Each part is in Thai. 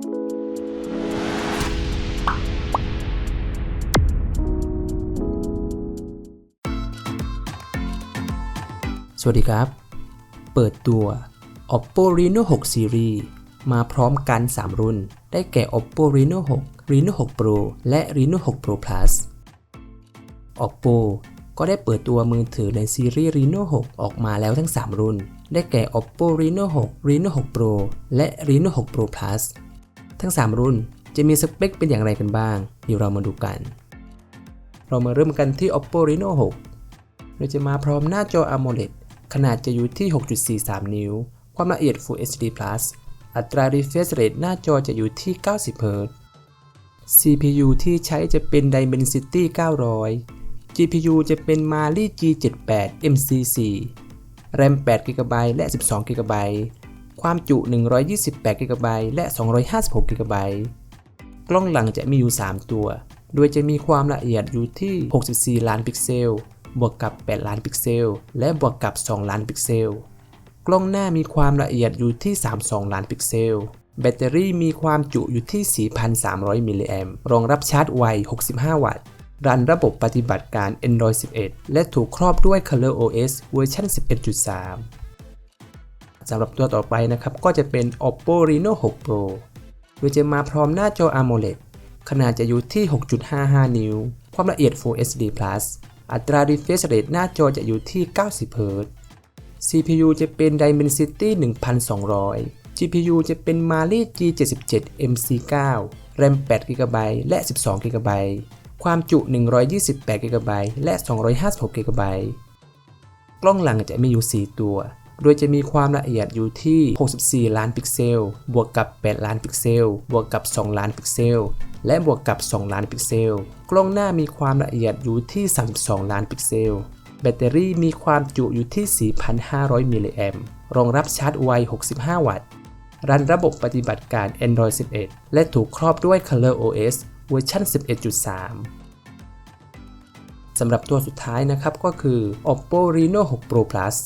สวัสดีครับ เปิดตัว Oppo Reno 6 Series มาพร้อมกัน 3 รุ่น ได้แก่ Oppo Reno 6 Reno 6 Pro และ Reno 6 Pro Plus Oppo ก็ได้เปิดตัวมือถือในซีรีส์ Reno 6 ออกมาแล้วทั้ง 3 รุ่น ได้แก่ Oppo Reno 6 Reno 6 Pro และ Reno 6 Pro Plus ทั้ง 3 รุ่นจะมีสเปคเป็นอย่างไรกันบ้าง เดี๋ยวเรามาดูกัน เรามาเริ่มกันที่ Oppo Reno 6 โดยจะมาพร้อมหน้าจอ AMOLED ขนาดจะอยู่ที่ 6.43 นิ้ว ความละเอียด Full HD Plus อัตรา refresh rate หน้าจอจะอยู่ที่ 90 Hz CPU ที่ใช้จะเป็น Dimensity 900 GPU จะเป็น Mali G78 MC4 RAM 8 GB และ 12 GB ความจุ 128 GB และ 256 GB กล้องหลังจะมีอยู่ 3 ตัว โดยจะมีความละเอียดอยู่ที่ 64 ล้านพิกเซล บวกกับ 8 ล้านพิกเซล และบวกกับ 2 ล้านพิกเซล กล้องหน้ามีความละเอียดอยู่ที่ 32 ล้านพิกเซล แบตเตอรี่มีความจุอยู่ที่ 4,300 มิลลิแอมป์ รองรับชาร์จไว 65 วัตต์ รันระบบปฏิบัติการ Android 11 และถูกครอบด้วย Color OS เวอร์ชัน11.3 สำหรับตัวต่อไปนะครับ ก็จะเป็น Oppo Reno 6 Pro โดยจะมาพร้อมหน้าจอ AMOLED ขนาดจะอยู่ที่ 6.55 นิ้ว ความละเอียด Full HD Plus อัตรา refresh rate หน้าจอจะอยู่ที่ 90 Hz CPU จะเป็น Dimensity 1200 GPU จะเป็น Mali G77 MC9 RAM 8 GB และ 12 GB ความจุ 128 GB และ 256 GB กล้องหลังจะมีอยู่ 4 ตัว โดยจะมีความละเอียดอยู่ที่ 64 ล้านพิกเซล บวกกับ 8 ล้านพิกเซล บวกกับ 2 ล้านพิกเซล และบวกกับ 2 ล้านพิกเซล กล้องหน้ามีความละเอียดอยู่ที่ 32 ล้านพิกเซล แบตเตอรี่มีความจุอยู่ที่ 4,500 มิลลิแอมรองรับชาร์จไว 65 วัตต์ รันระบบปฏิบัติการ Android 11 และถูกครอบด้วย Color OS เวอร์ชัน11.3 สำหรับตัวสุดท้ายนะครับก็คือ Oppo Reno 6 Pro Plus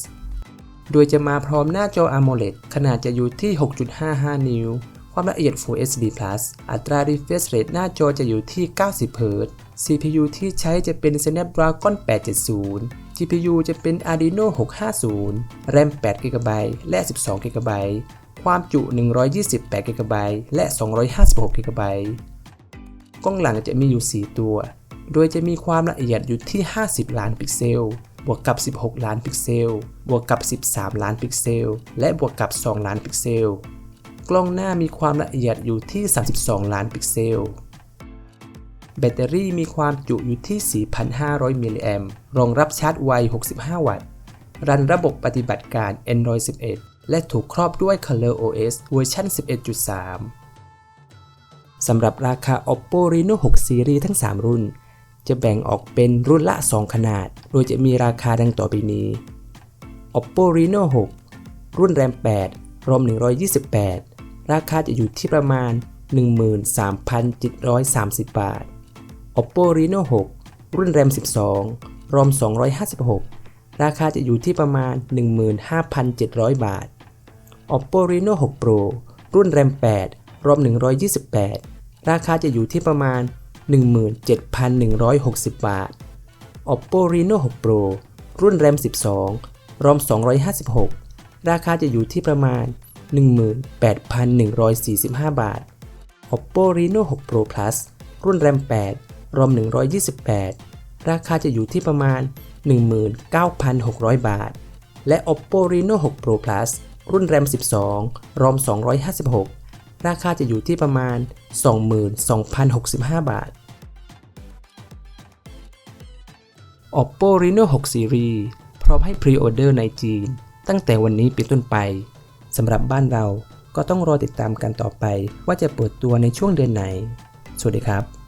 โดยจะมาพร้อมหน้าจอ AMOLED ขนาดจะอยู่ที่ 6.55 นิ้ว ความละเอียด Full HD Plus อัตรา refresh rate หน้าจอจะอยู่ที่ 90 Hz CPU ที่ใช้จะเป็น Snapdragon 870 GPU จะเป็น Adreno 650 RAM 8 GB และ 12 GB ความจุ 128 GB และ 256 GB กล้องหลังจะมีอยู่ 4 ตัว โดยจะมีความละเอียดอยู่ที่ 50 ล้านพิกเซล บวกกับ 16 ล้านพิกเซล บวกกับ 13 ล้านพิกเซล และบวกกับ 2 ล้านพิกเซล กล้องหน้ามีความละเอียดอยู่ที่ 32 ล้านพิกเซล แบตเตอรี่มีความจุอยู่ที่ 4,500 มิลลิแอมรองรับชาร์จไว 65 วัตต์ รันระบบปฏิบัติการ Android 11 และถูกครอบด้วย Color OS เวอร์ชัน11.3 สำหรับราคา Oppo Reno 6 Series ทั้ง 3 รุ่น จะแบ่งออกเป็นรุ่นละ 2 ขนาด โดยจะมีราคาดังต่อไปนี้ Oppo Reno 6 รุ่น RAM 8 ROM 128 ราคาจะอยู่ที่ประมาณ 13,730 บาท Oppo Reno 6 รุ่น RAM 12 ROM 256 ราคาจะอยู่ที่ประมาณ 15,700 บาท Oppo Reno 6 Pro รุ่น RAM 8 ROM 128 ราคาจะอยู่ที่ประมาณ 17,160 บาท Oppo Reno 6 Pro รุ่น RAM 12 ROM 256 ราคาจะอยู่ที่ประมาณ 18,145 บาท Oppo Reno 6 Pro Plus รุ่น RAM 8 ROM 128 ราคาจะอยู่ที่ประมาณ 19,600 บาท และ Oppo Reno 6 Pro Plus รุ่น RAM 12 ROM 256 ราคาจะอยู่ที่ประมาณ 22,065 บาท Oppo Reno 6 Series พร้อมให้พรีออเดอร์ในจีน ตั้งแต่วันนี้เป็นต้นไปสำหรับบ้านเราก็ต้องรอติดตามกันต่อไปว่าจะเปิดตัวในช่วงเดือนไหน สวัสดีครับ